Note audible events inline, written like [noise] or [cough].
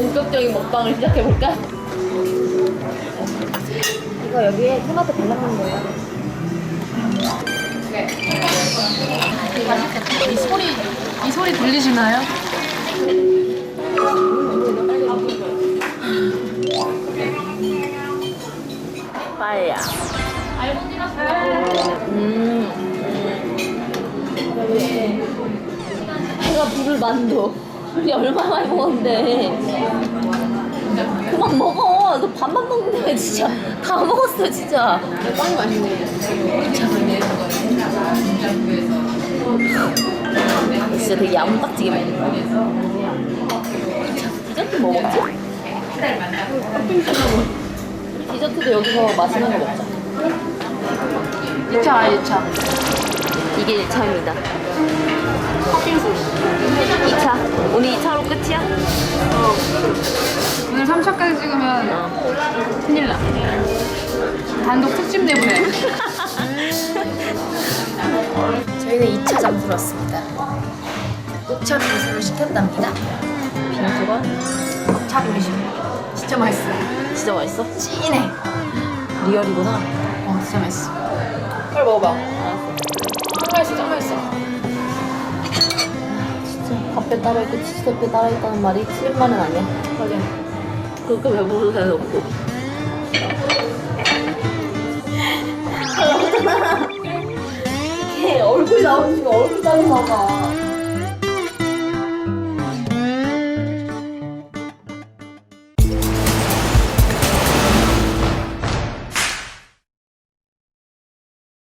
본격적인 먹방을 시작해볼까? 이거 여기에 토마토 발라놓은 거야. 이 소리 이 소리 들리시나요? 빠야. 음. 내가 불을 만도. 우리 얼마 많이 먹었는데. 그만 먹어. 너 밥만 먹는데 진짜 다 먹었어 진짜. 빵이 맛있네. 진짜 되게 야무딱지게 먹는다. 디저트 뭐 먹지? 디저트도 여기서 맛있는 거 먹자. 2차 2차. 이게 1차입니다. 팥빙수. 2차. 오늘 2차로 끝이야? 오늘 3차까지 찍으면 어. 큰일 나. 단독 특집 내보내. [laughs] 저희는 2차 장소로 왔습니다. 녹차 빙수를 시켰답니다. 빙수가 차 돌리시. 진짜 맛있어. 진짜 맛있어? 찐해. 리얼이구나. 어 진짜 맛있어. 빨리 먹어봐. 밥배 따라있고 치즈덮배 따라있다는 말이 틀린 말은 아니야. 맞아. 그렇게 배부르게 해놓고. 잘 나오잖아. 걔 얼굴 나오는 거 얼굴 따로 나가.